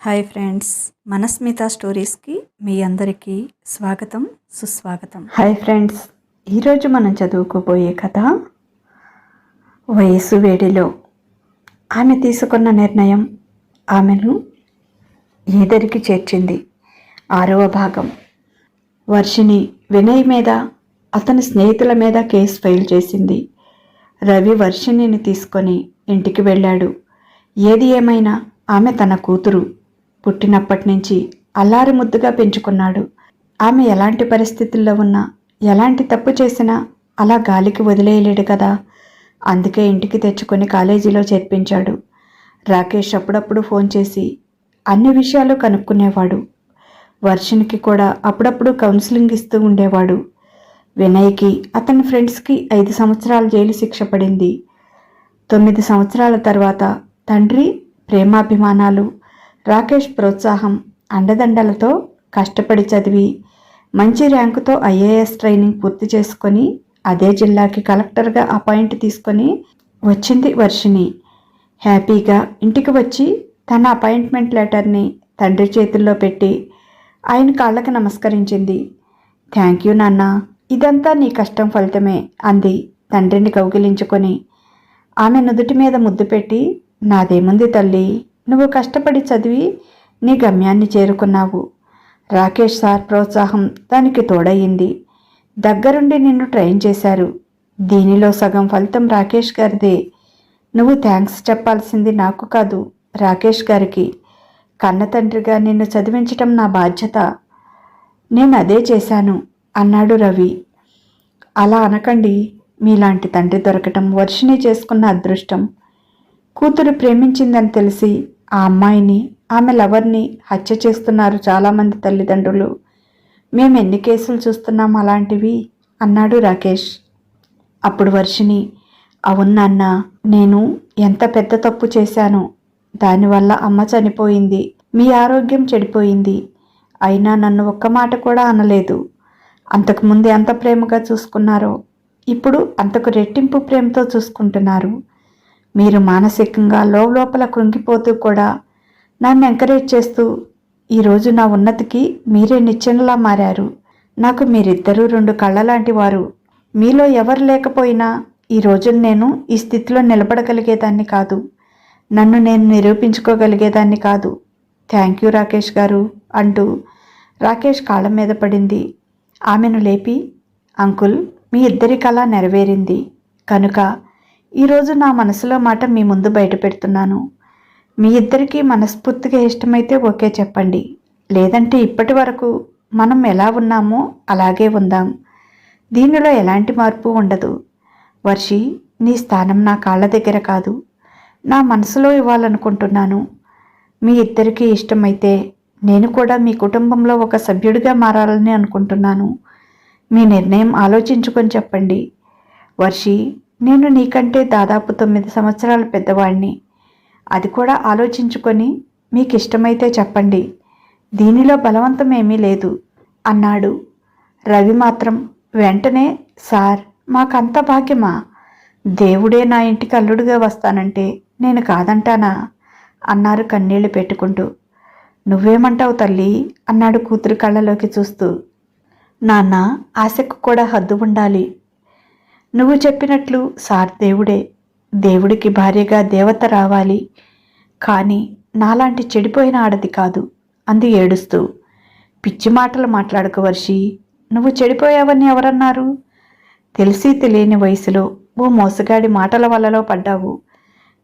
Hi friends మనస్మిత స్టోరీస్కి మీ అందరికీ స్వాగతం సుస్వాగతం. హాయ్ ఫ్రెండ్స్ ఈరోజు మనం చదువుకోబోయే కథ వయసు వేడిలో. ఆమె తీసుకున్న నిర్ణయం ఆమెను ఈదరికి చేర్చింది? ఆరవ భాగం. వర్షిని వినయ్ మీద అతని స్నేహితుల మీద కేసు ఫైల్ చేసింది. రవి వర్షిణిని తీసుకొని ఇంటికి వెళ్ళాడు. ఏది ఏమైనా ఆమె తన కూతురు పుట్టినప్పటి నుంచి అల్లారి ముద్దుగా పెంచుకున్నాడు. ఆమె ఎలాంటి పరిస్థితుల్లో ఉన్నా ఎలాంటి తప్పు చేసినా అలా గాలికి వదిలేయలేడు కదా. అందుకే ఇంటికి తెచ్చుకొని కాలేజీలో చేర్పించాడు. రాకేష్ అప్పుడప్పుడు ఫోన్ చేసి అన్ని విషయాలు కనుక్కునేవాడు. వర్షన్కి కూడా అప్పుడప్పుడు కౌన్సిలింగ్ ఇస్తూ ఉండేవాడు. వినయ్కి అతని ఫ్రెండ్స్కి ఐదు సంవత్సరాల జైలు శిక్ష పడింది. తొమ్మిది సంవత్సరాల తర్వాత తండ్రి ప్రేమాభిమానాలు రాకేష్ ప్రోత్సాహం అండదండలతో కష్టపడి చదివి మంచి ర్యాంకుతో ఐఏఎస్ ట్రైనింగ్ పూర్తి చేసుకొని అదే జిల్లాకి కలెక్టర్గా అపాయింట్ తీసుకొని వచ్చింది వర్షిని హ్యాపీగా ఇంటికి వచ్చి తన అపాయింట్మెంట్ లెటర్ని తండ్రి చేతుల్లో పెట్టి ఆయన కాళ్ళకి నమస్కరించింది. థ్యాంక్ యూ నాన్న ఇదంతా నీ కష్టం ఫలితమే అంది తండ్రిని కౌగిలించుకొని. ఆమె నుదుటి మీద ముద్దు పెట్టి నాదేముంది తల్లి నువ్వు కష్టపడి చదివి నీ గమ్యాన్ని చేరుకున్నావు. రాకేష్ సార్ ప్రోత్సాహం దానికి తోడయింది. దగ్గరుండి నిన్ను ట్రైన్ చేశారు. దీనిలో సగం ఫలితం రాకేష్ గారిదే. నువ్వు థ్యాంక్స్ చెప్పాల్సింది నాకు కాదు రాకేష్ గారికి. కన్న తండ్రిగా నిన్ను చదివించటం నా బాధ్యత. నేను అదే చేశాను అన్నాడు రవి. అలా అనకండి మీలాంటి తండ్రి దొరకటం వర్షిణి చేసుకున్న అదృష్టం. కూతురు ప్రేమించిందని తెలిసి ఆ అమ్మాయిని ఆమె లవర్ని హత్య చేస్తున్నారు చాలామంది తల్లిదండ్రులు. మేము ఎన్ని కేసులు చూస్తున్నాం అలాంటివి? అన్నాడు రాకేష్. అప్పుడు వర్షిని అవునన్న నేను ఎంత పెద్ద తప్పు చేశాను. దానివల్ల అమ్మ చనిపోయింది. మీ ఆరోగ్యం చెడిపోయింది. అయినా నన్ను ఒక్క మాట కూడా అనలేదు. అంతకుముందు ఎంత ప్రేమగా చూసుకున్నారో ఇప్పుడు అంతకు రెట్టింపు ప్రేమతో చూసుకుంటున్నారు. మీరు మానసికంగా లోపల కృంగిపోతూ కూడా నన్ను ఎంకరేజ్ చేస్తూ ఈరోజు నా ఉన్నతికి మీరే నిచ్చెనలా మారారు. నాకు మీరిద్దరూ రెండు కళ్ళ లాంటి వారు. మీలో ఎవరు లేకపోయినా ఈ రోజు నేను ఈ స్థితిలో నిలబడగలిగేదాన్ని కాదు. నన్ను నేను నిరూపించుకోగలిగేదాన్ని కాదు. థ్యాంక్ యూ రాకేష్ గారు అంటూ రాకేష్ కాళ్ళ మీద పడింది. ఆమెను లేపి అంకుల్ మీ ఇద్దరి కళ నెరవేరింది. కనుక ఈరోజు నా మనసులో మాట మీ ముందు బయట పెడుతున్నాను. మీ ఇద్దరికీ మనస్ఫూర్తిగా ఇష్టమైతే ఓకే చెప్పండి. లేదంటే ఇప్పటి వరకు మనం ఎలా ఉన్నామో అలాగే ఉందాం. దీనిలో ఎలాంటి మార్పు ఉండదు. వర్షి నీ స్థానం నా కాళ్ళ దగ్గర కాదు. నా మనసులో ఇవ్వాలనుకుంటున్నాను. మీ ఇద్దరికీ ఇష్టమైతే నేను కూడా మీ కుటుంబంలో ఒక సభ్యుడిగా మారాలని అనుకుంటున్నాను. మీ నిర్ణయం ఆలోచించుకొని చెప్పండి. వర్షి నేను నీకంటే దాదాపు తొమ్మిది సంవత్సరాల పెద్దవాడిని అది కూడా ఆలోచించుకొని మీకు ఇష్టమైతే చెప్పండి. దీనిలో బలవంతం ఏమీ లేదు. అన్నాడు. రవి మాత్రం వెంటనే సార్ మాకంత భాగ్యమా? దేవుడే నా ఇంటికి అల్లుడుగా వస్తానంటే నేను కాదంటానా అన్నారు కన్నీళ్ళు పెట్టుకుంటూ. నువ్వేమంటావు తల్లి అన్నాడు కూతురు కళ్ళలోకి చూస్తూ. నాన్న ఆశకు కూడా హద్దు ఉండాలి. నువ్వు చెప్పినట్లు సార్ దేవుడే దేవుడికి భార్యగా దేవత రావాలి. కానీ నాలాంటి చెడిపోయిన ఆడది కాదు. అంది ఏడుస్తూ. పిచ్చి మాటలు మాట్లాడుకు వర్షి నువ్వు చెడిపోయావని ఎవరన్నారు? తెలిసి తెలియని వయసులో ఓ మోసగాడి మాటల వలలో పడ్డావు.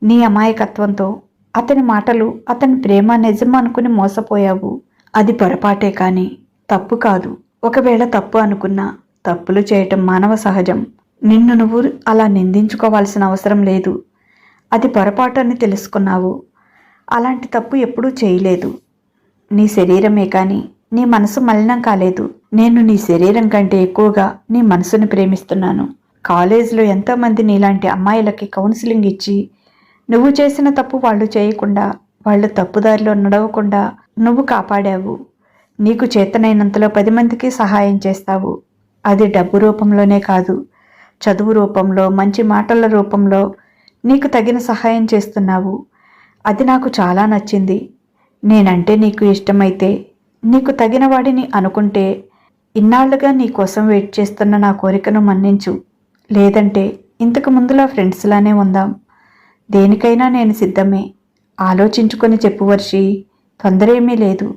నీ అమాయకత్వంతో అతని మాటలు అతని ప్రేమ నిజం అనుకుని మోసపోయావు. అది పొరపాటే కానీ తప్పు కాదు. ఒకవేళ తప్పు అనుకున్నా తప్పులు చేయటం మానవ సహజం. నిన్ను నువ్వు అలా నిందించుకోవాల్సిన అవసరం లేదు. అది పొరపాటు అని తెలుసుకున్నావు. అలాంటి తప్పు ఎప్పుడూ చేయలేదు. నీ శరీరమే కానీ నీ మనసు మలినం కాలేదు. నేను నీ శరీరం కంటే ఎక్కువగా నీ మనసుని ప్రేమిస్తున్నాను. కాలేజీలో ఎంతోమంది నీలాంటి అమ్మాయిలకి కౌన్సిలింగ్ ఇచ్చి నువ్వు చేసిన తప్పు వాళ్ళు చేయకుండా వాళ్ళు తప్పుదారిలో నడవకుండా నువ్వు కాపాడావు. నీకు చేతనైనంతలో పది మందికి సహాయం చేస్తావు. అది డబ్బు రూపంలోనే కాదు చదువు రూపంలో మంచి మాటల రూపంలో నీకు తగిన సహాయం చేస్తున్నావు. అది నాకు చాలా నచ్చింది. నేనంటే నీకు ఇష్టమైతే నీకు తగిన వాడిని అనుకుంటే ఇన్నాళ్ళుగా నీ కోసం వెయిట్ చేస్తున్న నా కోరికను మన్నించు. లేదంటే ఇంతకు ముందులా ఫ్రెండ్స్లానే ఉందాం. దేనికైనా నేను సిద్ధమే. ఆలోచించుకొని చెప్పు వర్షి తొందర ఏమీ లేదు.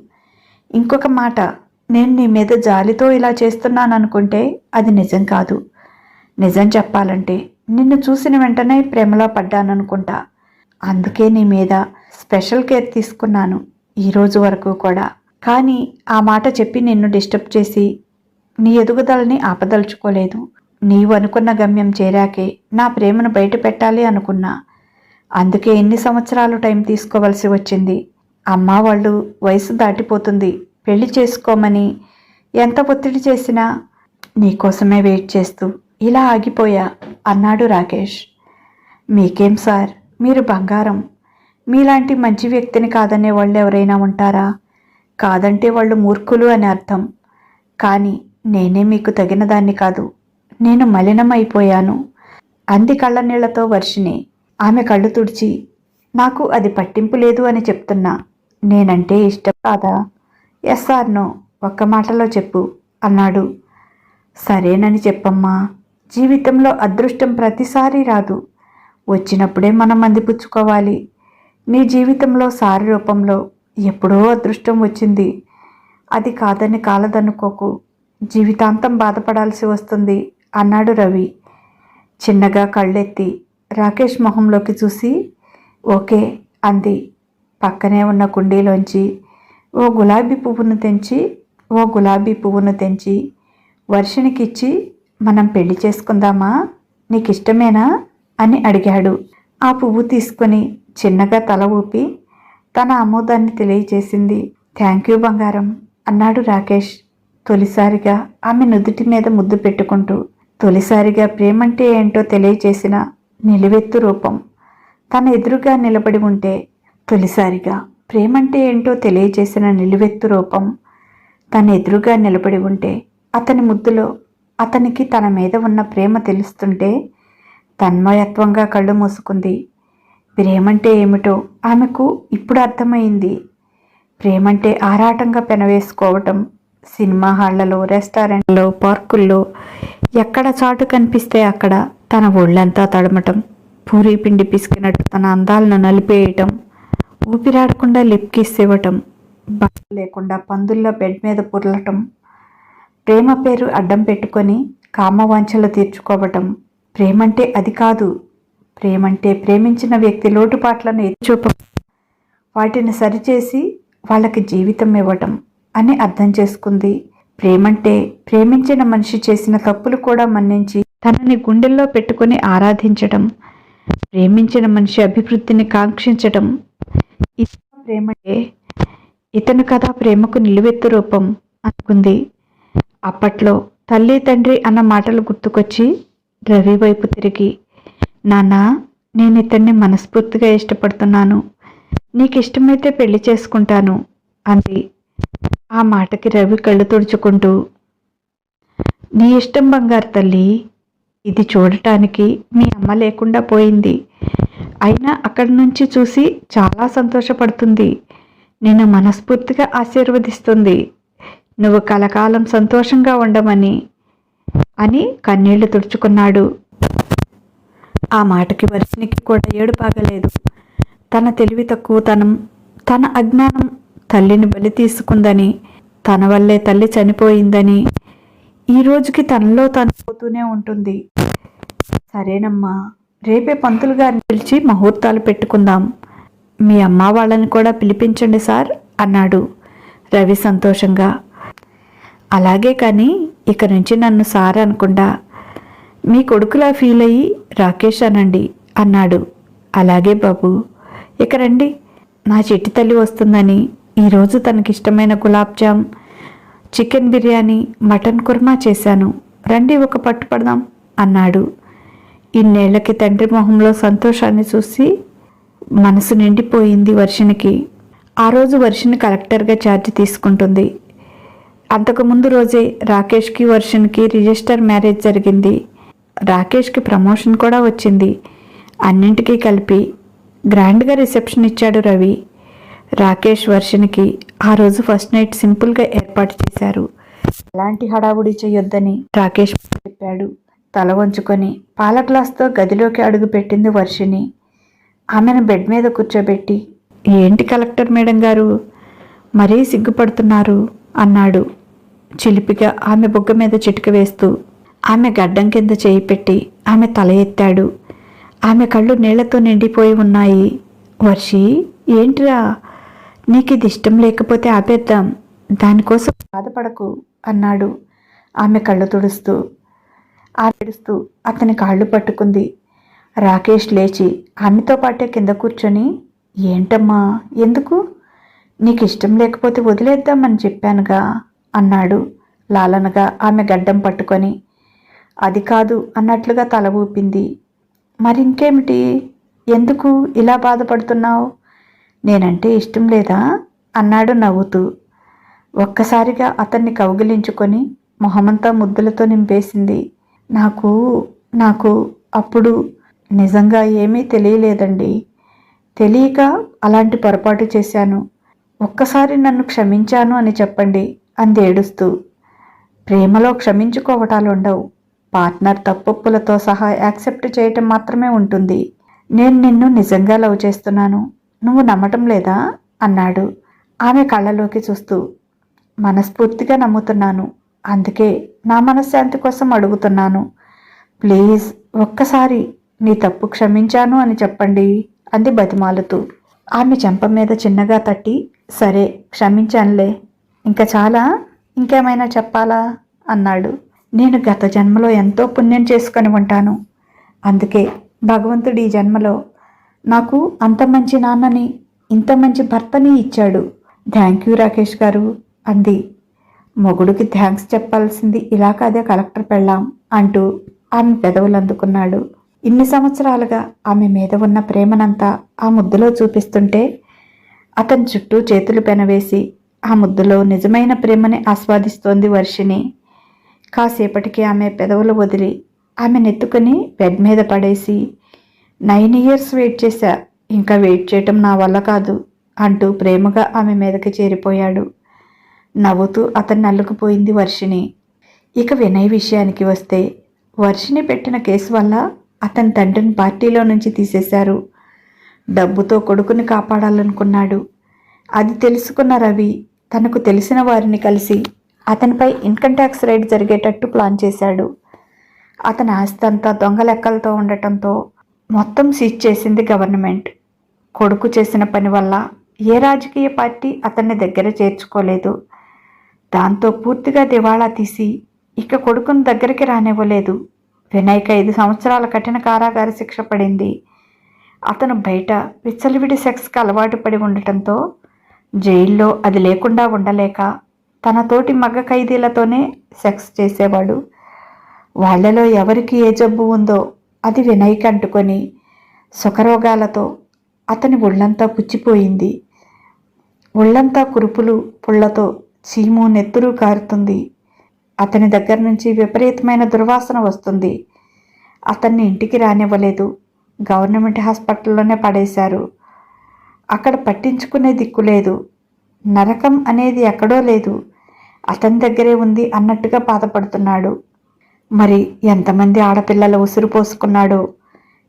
ఇంకొక మాట నేను నీ మీద జాలితో ఇలా చేస్తున్నాననుకుంటే అది నిజం కాదు. నిజం చెప్పాలంటే నిన్ను చూసిన వెంటనే ప్రేమలో పడ్డాననుకుంటా. అందుకే నీ మీద స్పెషల్ కేర్ తీసుకున్నాను ఈరోజు వరకు కూడా. కానీ ఆ మాట చెప్పి నిన్ను డిస్టర్బ్ చేసి నీ ఎదుగుదలని ఆపదలుచుకోలేదు. నీవు అనుకున్న గమ్యం చేరాకే నా ప్రేమను బయట పెట్టాలి అనుకున్నా. అందుకే ఎన్ని సంవత్సరాలు టైం తీసుకోవలసి వచ్చింది. అమ్మ వాళ్ళు వయసు దాటిపోతుంది. పెళ్ళి చేసుకోమని ఎంత ఒత్తిడి చేసినా నీకోసమే వెయిట్ చేస్తూ ఇలా ఆగిపోయా? అన్నాడు రాకేష్. మీకేం సార్? మీరు బంగారం. మీలాంటి మంచి వ్యక్తిని కాదనే వాళ్ళు ఎవరైనా ఉంటారా? కాదంటే వాళ్ళు మూర్ఖులు అని అర్థం. కానీ నేనే మీకు తగిన దాన్ని కాదు. నేను మలినమైపోయాను. అంది కళ్ళ నీళ్ళతో వర్షిని ఆమె కళ్ళు తుడిచి నాకు అది పట్టింపు లేదు అని చెప్తున్నా. నేనంటే ఇష్టం కాదా? ఎస్ ఆర్ ఒక్క మాటలో చెప్పు అన్నాడు. సరేనని చెప్పమ్మా. జీవితంలో అదృష్టం ప్రతిసారి రాదు. వచ్చినప్పుడే మనం అందిపుచ్చుకోవాలి. నీ జీవితంలో సారి రూపంలో ఎప్పుడో అదృష్టం వచ్చింది. అది కాదని కాలదనుకోకు. జీవితాంతం బాధపడాల్సి వస్తుంది అన్నాడు రవి. చిన్నగా కళ్ళెత్తి రాకేష్ మొహంలోకి చూసి ఓకే అంది. పక్కనే ఉన్న కుండీలోంచి ఓ గులాబీ పువ్వును తెంచి ఓ గులాబీ పువ్వును తెంచి వర్షినికిచ్చి మనం పెళ్ళి చేసుకుందామా? నీకు ఇష్టమేనా అని అడిగాడు. ఆ పువ్వు తీసుకొని చిన్నగా తల ఊపి తన ఆమోదాన్ని తెలియచేసింది థ్యాంక్ యూ బంగారం అన్నాడు రాకేష్ తొలిసారిగా ఆమె నుదుటి మీద ముద్దు పెట్టుకుంటూ. తొలిసారిగా ప్రేమంటే ఏంటో తెలియచేసిన నిలువెత్తు రూపం. తన ఎదురుగా నిలబడి ఉంటే తొలిసారిగా ప్రేమంటే ఏంటో తెలియచేసిన నిలువెత్తు రూపం. తన ఎదురుగా నిలబడి ఉంటే అతని ముద్దులో అతనికి తన మీద ఉన్న ప్రేమ తెలుస్తుంటే తన్మయత్వంగా కళ్ళు మూసుకుంది. ప్రేమంటే ఏమిటో ఆమెకు ఇప్పుడు అర్థమైంది. ప్రేమంటే ఆరాటంగా పెనవేసుకోవటం. సినిమా హాళ్ళలో రెస్టారెంట్లో పార్కుల్లో ఎక్కడ చాటు కనిపిస్తే అక్కడ తన ఒళ్ళంతా తడమటం. పూరీ పిండి పిసికినట్టు తన అందాలను నలిపేయటం. ఊపిరాడకుండా లిప్కిస్ ఇవ్వటం. బట్ట లేకుండా పందుల్లో బెడ్ మీద పొరలటం. ప్రేమ పేరు అడ్డం పెట్టుకొని కామవాంఛలు తీర్చుకోవటం ప్రేమంటే అది కాదు. ప్రేమంటే ప్రేమించిన వ్యక్తి లోటుపాట్లను ఎత్తిచూప వాటిని సరిచేసి వాళ్ళకి జీవితం ఇవ్వటం అని అర్థం చేసుకుంది. ప్రేమంటే ప్రేమించిన మనిషి చేసిన తప్పులు కూడా మన్నించి తనని గుండెల్లో పెట్టుకొని ఆరాధించడం ప్రేమించిన మనిషి అభివృద్ధిని కాంక్షించడం ఇది ప్రేమంటే ఇతను కదా ప్రేమకు నిలువెత్తు రూపం అనుకుంది. అప్పట్లో తల్లి తండ్రి అన్న మాటలు గుర్తుకొచ్చి రవి వైపు తిరిగి నాన్న నేను ఇతన్ని మనస్ఫూర్తిగా ఇష్టపడుతున్నాను. నీకు ఇష్టమైతే పెళ్ళి చేసుకుంటాను అంది. ఆ మాటకి రవి కళ్ళు తుడుచుకుంటూ నీ ఇష్టం బంగారు తల్లి ఇది చూడటానికి మీ అమ్మ లేకుండా పోయింది. అయినా అక్కడి నుంచి చూసి చాలా సంతోషపడుతుంది. నిన్ను మనస్ఫూర్తిగా ఆశీర్వదిస్తుంది. నువ్వు కలకాలం సంతోషంగా ఉండమని అని కన్నీళ్ళు తుడుచుకున్నాడు. ఆ మాటకి వర్షినికి కూడా ఏడు బాగలేదు తన తెలివి తక్కువతనం తన అజ్ఞానం తల్లిని బలి తీసుకుందని తన వల్లే తల్లి చనిపోయిందని ఈ రోజుకి తనలో తను పోతూనే ఉంటుంది. సరేనమ్మా రేపే పంతులు గారిని పిలిచి ముహూర్తాలు పెట్టుకుందాం. మీ అమ్మ వాళ్ళని కూడా పిలిపించండి సార్ అన్నాడు రవి సంతోషంగా. అలాగే కానీ ఇక నుంచి నన్ను సార్ అనకుండా మీ కొడుకులా ఫీల్ అయ్యి రాకేష్ అనండి అన్నాడు. అలాగే బాబు ఇక రండి. నా చెట్టు తల్లి వస్తుందని ఈరోజు తనకిష్టమైన గులాబ్ జామ్ చికెన్ బిర్యానీ మటన్ కుర్మా చేశాను. రండి ఒక పట్టు పడదాం అన్నాడు. ఇన్నేళ్ళకి తండ్రి మొహంలో సంతోషాన్ని చూసి మనసు నిండిపోయింది వర్షినికి ఆ రోజు వర్షిని కలెక్టర్గా ఛార్జ్ తీసుకుంటుంది. అంతకుముందు రోజే రాకేష్కి వర్షన్కి రిజిస్టర్ మ్యారేజ్ జరిగింది. రాకేష్కి ప్రమోషన్ కూడా వచ్చింది. అన్నింటికీ కలిపి గ్రాండ్గా రిసెప్షన్ ఇచ్చాడు రవి. రాకేష్ వర్షన్కి ఆ రోజు ఫస్ట్ నైట్ సింపుల్గా ఏర్పాటు చేశారు. ఎలాంటి హడావుడి చేయొద్దని రాకేష్ చెప్పాడు. తల వంచుకొని పాల గ్లాస్తో గదిలోకి అడుగుపెట్టింది వర్షిని ఆమెను బెడ్ మీద కూర్చోబెట్టి ఏంటి కలెక్టర్ మేడం గారు? మరీ సిగ్గుపడుతున్నారు. అన్నాడు. చిలిపిగా ఆమె బుగ్గ మీద చిటిక వేస్తూ ఆమె గడ్డం కింద చేయి పెట్టి ఆమె తల ఎత్తాడు. ఆమె కళ్ళు నీళ్ళతో నిండిపోయి ఉన్నాయి. వర్షి ఏంటిరా? నీకు ఇది ఇష్టం లేకపోతే ఆపేద్దాం. దానికోసం బాధపడకు అన్నాడు. ఆమె కళ్ళు తుడుస్తూ ఆడుస్తూ అతని కాళ్ళు పట్టుకుంది. రాకేష్ లేచి ఆమెతో పాటే కింద కూర్చొని ఏంటమ్మా? ఎందుకు? నీకు ఇష్టం లేకపోతే వదిలేద్దామని చెప్పానుగా అన్నాడు లాలనగా ఆమె గడ్డం పట్టుకొని. అది కాదు అన్నట్లుగా తల ఊపింది. మరింకేమిటి? ఎందుకు ఇలా బాధపడుతున్నావు? నేనంటే ఇష్టం లేదా? అన్నాడు నవ్వుతూ. ఒక్కసారిగా అతన్ని కౌగిలించుకొని మొహమంతా ముద్దులతో నింపేసింది. నాకు నాకు అప్పుడు నిజంగా ఏమీ తెలియలేదండి. తెలియక అలాంటి పొరపాటు చేశాను. ఒక్కసారి నన్ను క్షమించాను అని చెప్పండి అంది ఏడుస్తూ. ప్రేమలో క్షమించుకోవటాలు ఉండవు పార్ట్నర్ తప్పొప్పులతో సహా యాక్సెప్ట్ చేయటం మాత్రమే ఉంటుంది. నేను నిన్ను నిజంగా లవ్ చేస్తున్నాను. నువ్వు నమ్మటం లేదా? అన్నాడు. ఆమె కళ్ళలోకి చూస్తూ. మనస్ఫూర్తిగా నమ్ముతున్నాను. అందుకే నా మనశ్శాంతి కోసం అడుగుతున్నాను. ప్లీజ్ ఒక్కసారి నీ తప్పు క్షమించాను అని చెప్పండి అంది బతిమాలుతూ. ఆమె చెంప మీద చిన్నగా తట్టి సరే క్షమించానులే ఇంకా చాలా? ఇంకేమైనా చెప్పాలా? అన్నాడు. నేను గత జన్మలో ఎంతో పుణ్యం చేసుకొని ఉంటాను. అందుకే భగవంతుడు ఈ జన్మలో నాకు అంత మంచి నాన్నని ఇంత మంచి భర్తని ఇచ్చాడు. థ్యాంక్ యూ రాకేష్ గారు అంది. మొగుడికి థ్యాంక్స్ చెప్పాల్సింది ఇలా కాదే కలెక్టర్ పెళ్ళాం అంటూ ఆమె పెదవులు అందుకున్నాడు. ఇన్ని సంవత్సరాలుగా ఆమె మీద ఉన్న ప్రేమనంతా ఆ ముద్దులో చూపిస్తుంటే అతని చుట్టూ చేతులు పెనవేసి ఆ ముద్దులో నిజమైన ప్రేమని ఆస్వాదిస్తోంది వర్షిణి. కాసేపటికి ఆమె పెదవులు వదిలి ఆమె నెత్తుకుని బెడ్ మీద పడేసి నైన్ ఇయర్స్ వెయిట్ చేశా ఇంకా వెయిట్ చేయటం నా వల్ల కాదు అంటూ ప్రేమగా ఆమె మీదకి చేరిపోయాడు. నవ్వుతూ అతన్ని అల్లుకుపోయింది వర్షిణి. ఇక వినయ్ విషయానికి వస్తే వర్షిణి పెట్టిన కేసు వల్ల అతని తండ్రిని పార్టీలో నుంచి తీసేశారు. డబ్బుతో కొడుకుని కాపాడాలనుకున్నాడు. అది తెలుసుకున్న రవి తనకు తెలిసిన వారిని కలిసి అతనిపై ఇన్కమ్ ట్యాక్స్ రైడ్ జరిగేటట్టు ప్లాన్ చేశాడు. అతని ఆస్తి అంతా దొంగ లెక్కలతో ఉండటంతో మొత్తం సీజ్ చేసింది గవర్నమెంట్. కొడుకు చేసిన పని వల్ల ఏ రాజకీయ పార్టీ అతన్ని దగ్గర చేర్చుకోలేదు. దాంతో పూర్తిగా దివాళా తీసి ఇక కొడుకుని దగ్గరికి రానివ్వలేదు. వినాయక ఐదు సంవత్సరాల కఠిన కారాగార శిక్ష పడింది. అతను బయట విచ్చలవిడి సెక్స్కి అలవాటు పడి ఉండటంతో జైల్లో అది లేకుండా ఉండలేక తనతోటి మగ ఖైదీలతోనే సెక్స్ చేసేవాడు. వాళ్ళలో ఎవరికి ఏ జబ్బు ఉందో అది వినయ్కి అంటుకొని సుఖరోగాలతో అతని ఒళ్ళంతా పుచ్చిపోయింది. ఒళ్ళంతా కురుపులు పుళ్ళతో చీము నెత్తురు కారుతుంది. అతని దగ్గర నుంచి విపరీతమైన దుర్వాసన వస్తుంది. అతన్ని ఇంటికి రానివ్వలేదు. గవర్నమెంట్ హాస్పిటల్లోనే పడేశారు. అక్కడ పట్టించుకునే దిక్కు లేదు. నరకం అనేది ఎక్కడో లేదు. అతని దగ్గరే ఉంది అన్నట్టుగా బాధపడుతున్నాడు. మరి ఎంతమంది ఆడపిల్లల ఉసురు పోసుకున్నాడో?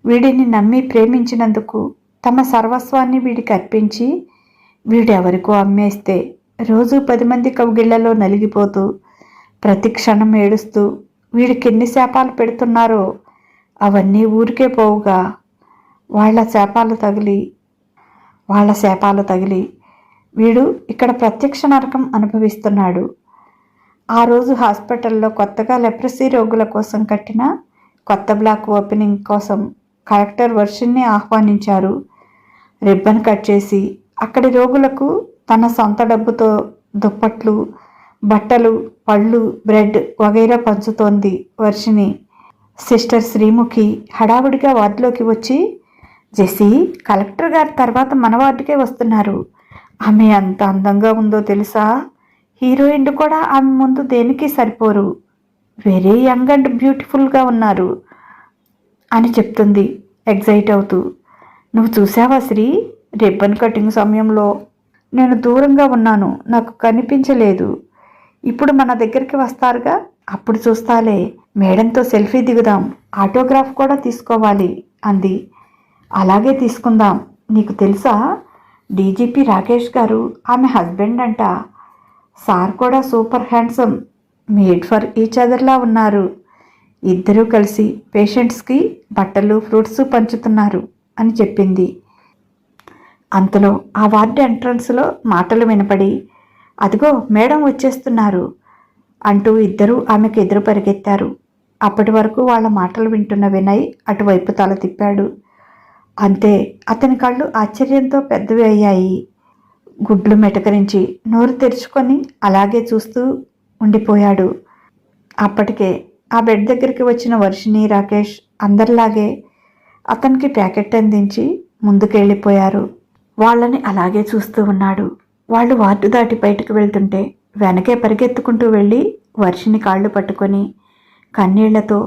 వీడిని నమ్మి ప్రేమించినందుకు తమ సర్వస్వాన్ని వీడికి అర్పించి వీడెవరికో అమ్మేస్తే రోజు పది మంది కౌగిళ్ళలో నలిగిపోతూ ప్రతి క్షణం ఏడుస్తూ వీడికి ఎన్ని శాపాలు పెడుతున్నారో అవన్నీ ఊరికే పోవుగా. వాళ్ళ శాపాలు తగిలి వాళ్ళ శాపాలు తగిలి వీడు ఇక్కడ ప్రత్యక్ష నరకం అనుభవిస్తున్నాడు. ఆ రోజు హాస్పిటల్లో కొత్తగా లెప్రసీ రోగుల కోసం కట్టిన కొత్త బ్లాక్ ఓపెనింగ్ కోసం కలెక్టర్ వర్షిన్ని ఆహ్వానించారు. రిబ్బన్ కట్ చేసి అక్కడి రోగులకు తన సొంత డబ్బుతో దుప్పట్లు బట్టలు పళ్ళు బ్రెడ్ వగైరా పంచుతోంది వర్షిని సిస్టర్ శ్రీముఖి హడావుడిగా వార్డులోకి వచ్చి జెసి కలెక్టర్ గారి తర్వాత మన వార్డుకే వస్తున్నారు. ఆమె ఎంత అందంగా ఉందో తెలుసా? హీరోయిన్లు కూడా ఆమె ముందు దేనికి సరిపోరు? వెరీ యంగ్ అండ్ బ్యూటిఫుల్గా ఉన్నారు అని చెప్తుంది ఎగ్జైట్ అవుతూ. నువ్వు చూసావా శ్రీ? రిబ్బన్ కటింగ్ సమయంలో నేను దూరంగా ఉన్నాను. నాకు కనిపించలేదు. ఇప్పుడు మన దగ్గరికి వస్తారుగా? అప్పుడు చూస్తాలే మేడంతో సెల్ఫీ దిగుదాం ఆటోగ్రాఫ్ కూడా తీసుకోవాలి అంది. అలాగే తీసుకుందాం నీకు తెలుసా? డీజీపీ రాకేష్ గారు ఆమె హస్బెండ్ అంట. సార్ కూడా super handsome made for each అదర్లా ఉన్నారు. ఇద్దరూ కలిసి పేషెంట్స్కి బట్టలు ఫ్రూట్స్ పంచుతున్నారు అని చెప్పింది. అంతలో ఆ వార్డు ఎంట్రన్స్లో మాటలు వినపడి అదిగో మేడం వచ్చేస్తున్నారు. అంటూ ఇద్దరూ ఆమెకు ఎదురు పరిగెత్తారు. అప్పటి వరకు వాళ్ళ మాటలు వింటున్న వినయ్ అటువైపు తల తిప్పాడు. అంతే అతని కళ్ళు ఆశ్చర్యంతో పెద్దవి అయ్యాయి. గుడ్లు మెటకరించి నోరు తెరుచుకొని అలాగే చూస్తూ ఉండిపోయాడు. అప్పటికే ఆ బెడ్ దగ్గరికి వచ్చిన వర్షిని రాకేష్ అందరిలాగే అతనికి ప్యాకెట్ అందించి ముందుకెళ్ళిపోయారు. వాళ్ళని అలాగే చూస్తూ ఉన్నాడు. వాళ్ళు వార్డు దాటి బయటకు వెళ్తుంటే వెనకే పరిగెత్తుకుంటూ వెళ్ళి వర్షిని కాళ్ళు పట్టుకొని కన్నీళ్ళతో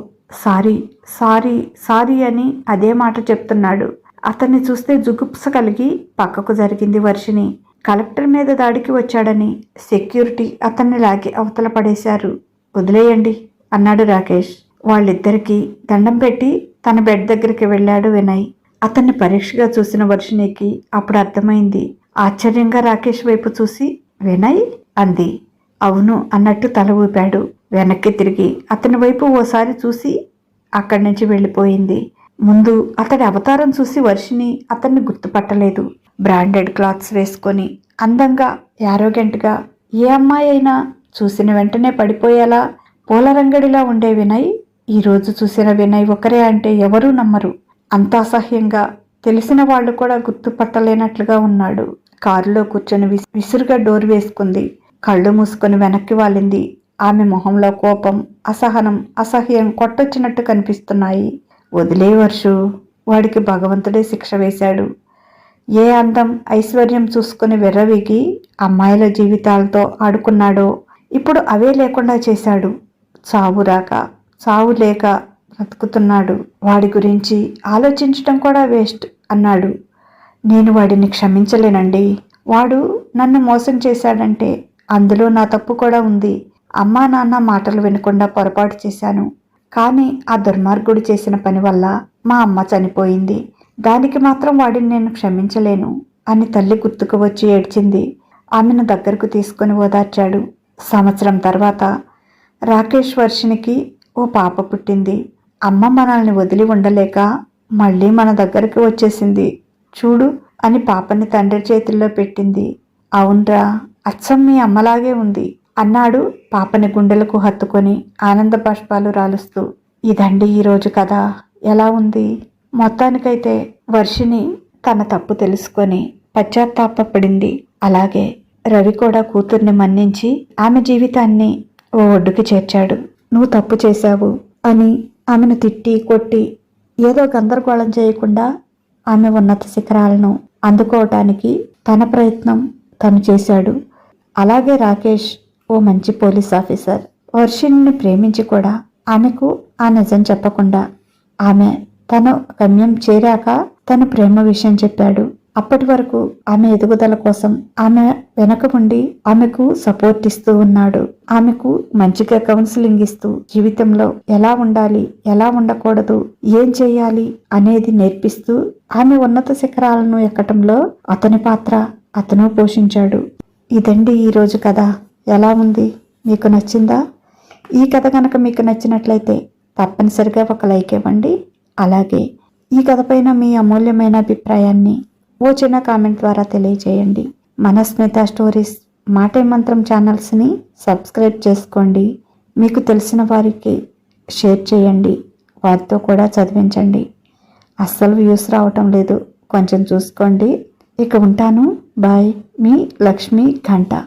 సారీ సారీ సారీ అని అదే మాట చెప్తున్నాడు. అతన్ని చూస్తే జుగుప్స కలిగి పక్కకు జరిగింది వర్షిని కలెక్టర్ మీద దాడికి వచ్చాడని సెక్యూరిటీ అతన్ని లాగి అవతల పడేశారు. వదిలేయండి అన్నాడు రాకేష్. వాళ్ళిద్దరికీ దండం పెట్టి తన బెడ్ దగ్గరికి వెళ్ళాడు వినయ్. అతన్ని పరీక్షగా చూసిన వర్షినికి అప్పుడు అర్థమైంది. ఆశ్చర్యంగా రాకేష్ వైపు చూసి వినయ్ అంది. అవును అన్నట్టు తల ఊపాడు. వెనక్కి తిరిగి అతని వైపు ఓసారి చూసి అక్కడి నుంచి వెళ్ళిపోయింది. ముందు అతడి అవతారం చూసి వర్షిని అతన్ని గుర్తుపట్టలేదు. బ్రాండెడ్ క్లాత్స్ వేసుకొని అందంగా యారోగెంట్గా ఏ అమ్మాయి అయినా చూసిన వెంటనే పడిపోయేలా పూలరంగడిలా ఉండే వినయ్ ఈరోజు చూసిన వినయ్ ఒకరే అంటే ఎవరూ నమ్మరు. అంత అసహ్యంగా తెలిసిన వాళ్ళు కూడా గుర్తుపట్టలేనట్లుగా ఉన్నాడు. కారులో కూర్చొని విసురుగా డోర్ వేసుకుంది. కళ్ళు మూసుకొని వెనక్కి వాలింది. ఆమె మొహంలో కోపం అసహనం అసహ్యం కొట్టొచ్చినట్టు కనిపిస్తున్నాయి. వదిలే వర్షు. వాడికి భగవంతుడే శిక్ష వేశాడు. ఏ అందం ఐశ్వర్యం చూసుకుని విర్రవిగి అమ్మాయిల జీవితాలతో ఆడుకున్నాడో ఇప్పుడు అవే లేకుండా చేశాడు. చావు రాక చావు లేక బ్రతుకుతున్నాడు. వాడి గురించి ఆలోచించటం కూడా వేస్ట్ అన్నాడు. నేను వాడిని క్షమించలేనండి. వాడు నన్ను మోసం చేశాడంటే అందులో నా తప్పు కూడా ఉంది. అమ్మా నాన్న మాటలు వినకుండా పొరపాటు చేశాను. కానీ ఆ దుర్మార్గుడు చేసిన పని వల్ల మా అమ్మ చనిపోయింది. దానికి మాత్రం వాడిని నేను క్షమించలేను అని తల్లి గుర్తుకు వచ్చి ఏడ్చింది. ఆమెను దగ్గరకు తీసుకొని ఓదార్చాడు. సంవత్సరం తర్వాత రాకేష్ వర్షినికి ఓ పాప పుట్టింది. అమ్మ మనల్ని వదిలి ఉండలేక మళ్ళీ మన దగ్గరకు వచ్చేసింది. చూడు అని పాపని తండ్రి చేతుల్లో పెట్టింది. అవునరా అచ్చం మీ అమ్మలాగే ఉంది అన్నాడు పాపని గుండెలకు హత్తుకొని ఆనంద బాష్పాలు రాలుస్తూ. ఇదండి ఈరోజు కథ. ఎలా ఉంది? మొత్తానికైతే వర్షిని తన తప్పు తెలుసుకొని పశ్చాత్తాపడింది అలాగే రవి కూడా కూతుర్ని మన్నించి ఆమె జీవితాన్ని ఓ ఒడ్డుకి చేర్చాడు. నువ్వు తప్పు చేశావు అని ఆమెను తిట్టి కొట్టి ఏదో గందరగోళం చేయకుండా ఆమె ఉన్నత శిఖరాలను అందుకోవటానికి తన ప్రయత్నం తను చేశాడు. అలాగే రాకేష్ ఓ మంచి పోలీస్ ఆఫీసర్. వర్షిణిని ప్రేమించి కూడా ఆమెకు ఆ నిజం చెప్పకుండా ఆమె తన గమ్యం చేరాక తన ప్రేమ విషయం చెప్పాడు. అప్పటి వరకు ఆమె ఎదుగుదల కోసం ఆమె వెనక ఉండి ఆమెకు సపోర్ట్ ఇస్తూ ఉన్నాడు. ఆమెకు మంచిగా కౌన్సిలింగ్ ఇస్తూ జీవితంలో ఎలా ఉండాలి ఎలా ఉండకూడదు ఏం చేయాలి అనేది నేర్పిస్తూ ఆమె ఉన్నత శిఖరాలను ఎక్కటంలో అతని పాత్ర అతను పోషించాడు. ఇదండి ఈరోజు కథ. ఎలా ఉంది? మీకు నచ్చిందా? ఈ కథ కనుక మీకు నచ్చినట్లయితే తప్పనిసరిగా ఒక లైక్ ఇవ్వండి. అలాగే ఈ కథ పైన మీ అమూల్యమైన అభిప్రాయాన్ని ఓ చిన్న కామెంట్ ద్వారా తెలియజేయండి. మనస్మిత స్టోరీస్ మాటే మంత్రం ఛానల్స్ని సబ్స్క్రైబ్ చేసుకోండి. మీకు తెలిసిన వారికి షేర్ చేయండి. వారితో కూడా చదివించండి. అస్సలు వ్యూస్ రావటం లేదు. కొంచెం చూసుకోండి. ఇక ఉంటాను. బాయ్. మీ లక్ష్మీ ఘంటా.